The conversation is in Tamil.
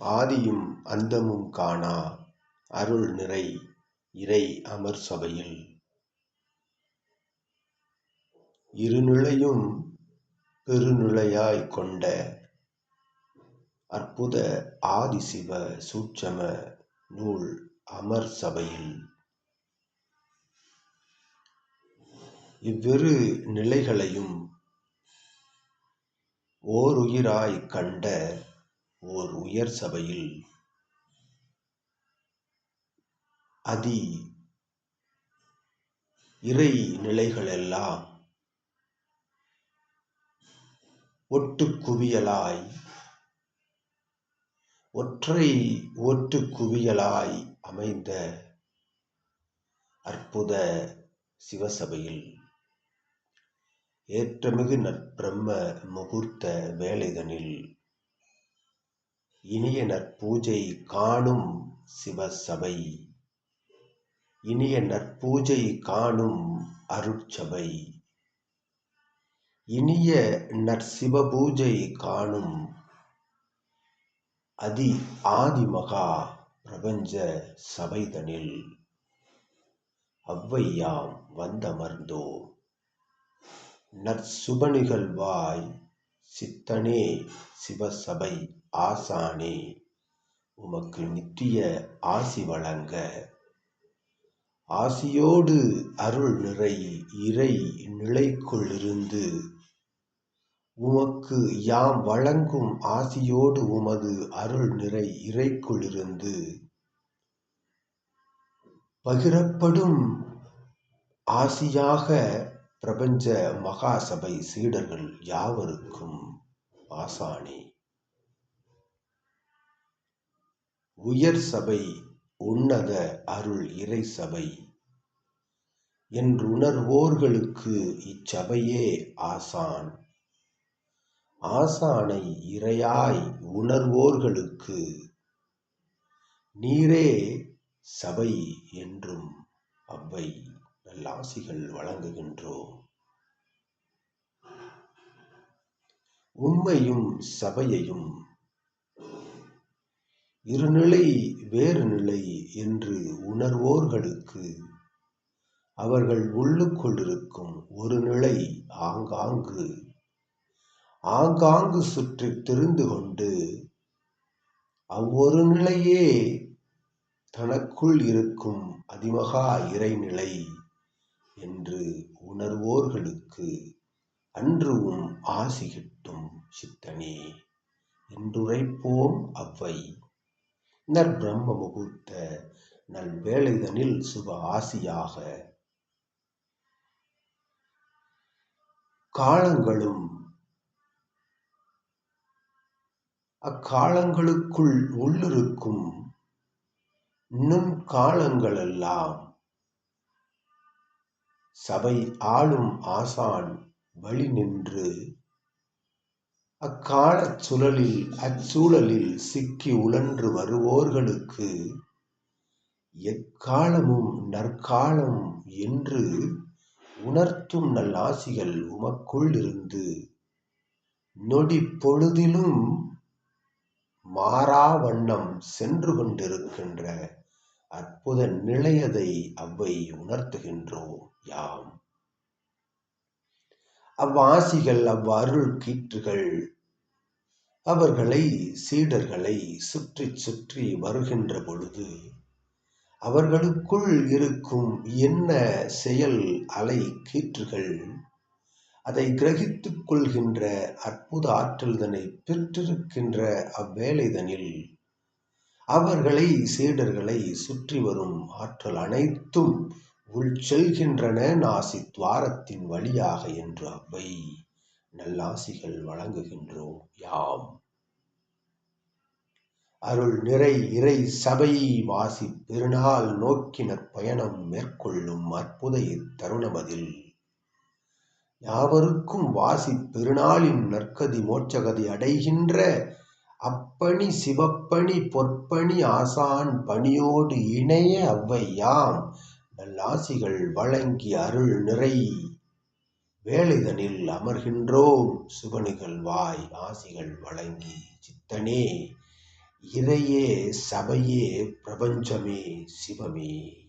ஆதியும் அந்தமும் காணா அருள் நிறை இறை அமர் சபையில். இருநிலையும் பெருநிலையாய்க் கொண்ட அற்புத ஆதிசிவ சூட்சம நூல் அமர் சபையில். இவ்விரு நிலைகளையும் ஓருயிராய் கண்ட ஓர் உயர் சபையில் அதி இறை நிலைகளெல்லாம் ஒட்டு குவியலாய் ஒற்றை ஒட்டு குவியலாய் அமைந்த அற்புத சிவசபையில் ஏற்றமிகு நற்பிரம்ம முகூர்த்த வேலைதனில் இனிய நற்பூஜை காணும் சிவசபை. இனிய நற்பூஜை காணும் அருட்சபை. இனிய நற்சிவபூஜை காணும் அதி ஆதிமகா பிரபஞ்ச சபைதனில். அவ்வையாம் வந்தமர்ந்தோம். நற்சுபநிகழ்வாய் சித்தனே சிவசபை. ஆசானே உமக்கு நித்திய ஆசி வழங்க. ஆசியோடு அருள் நிறை இறை நிலைக்குள்ளிருந்து உமக்கு யாம் வழங்கும் ஆசியோடு உமது அருள் நிறை இறைக்குள்ளிருந்து பகிரப்படும் ஆசியாக பிரபஞ்ச மகாசபை சீடர்கள் யாவருக்கும் ஆசானே. உயர் சபை உன்னத அருள் இறை சபை. என்றுணர்வோர்களுக்கு இச்சபையே ஆசான். ஆசானை இறையாய் உணர்வோர்களுக்கு நீரே சபை என்றும் அவ்வை நல்லாசிகள் வழங்குகின்றோம். உண்மையும் சபையையும் இருநிலை வேறு நிலை என்று உணர்வோர்களுக்கு அவர்கள் உள்ளுக்குள்ளிருக்கும் ஒரு நிலை ஆங்காங்கு. ஆங்காங்கு சுற்றி தெரிந்து கொண்டு அவ்வொரு நிலையே தனக்குள் இருக்கும் அதிமகா இறைநிலை என்று உணர்வோர்களுக்கு அன்றுவும் ஆசி கிட்டும் சித்தனே. என்றுரைப்போம் அவ்வை. நற்பிரம்ம முகூர்த்த நல்வேளைதனில் சுப ஆசியாக காலங்களும் அக்காலங்களுக்குள் உள்ளிருக்கும் நுண்காலங்களெல்லாம் சபை ஆளும் ஆசான் வழி நின்று அக்காலச் சுழலில் அச்சூழலில் சிக்கி உழன்று வருவோர்களுக்கு எக்காலமும் நற்காலம் என்று உணர்த்தும் நல்லாசிகள் உமக்குள் இருந்து நொடி பொழுதிலும் மாறா வண்ணம் சென்று கொண்டிருக்கின்ற அற்புத நிலையதை அவ்வை உணர்த்துகின்றோம் யாம். அவ்வாசிகள் அவ்வருள் கீற்றுகள். அவர்களை சீடர்களை சுற்றி சுற்றி வருகின்ற பொழுது அவர்களுக்குள் இருக்கும் என்ன செயல் அலை கீற்றுகள் அதை கிரகித்துக் கொள்கின்ற அற்புத ஆற்றல்தனை பெற்றிருக்கின்ற அவ்வேளைதனில் அவர்களை சீடர்களை சுற்றி வரும் ஆற்றல் அனைத்தும் உள் செல்கின்றன நாசி துவாரத்தின் வழியாக என்று அவை நல்லாசிகள் வழங்குகின்றோம். யாம். அருள் நிறை இறை சபை வாசி பெருநாள் நோக்கினர் பயணம் மேற்கொள்ளும் அற்புத இத்தருணமதில் யாவருக்கும் வாசி பெருநாளின் நற்கதி மோட்சகதி அடைகின்ற அப்பணி சிவப்பணி பொற்பணி ஆசான் பணியோடு இணைய அவ்வையாம் நல்லாசிகள் வழங்கி அருள் நிறை வேலைதனில் அமர்கின்றோம் சிவனிகள் வாய் ஆசிகள் வழங்கி சித்தனே இறையே சபையே பிரபஞ்சமே சிவமே.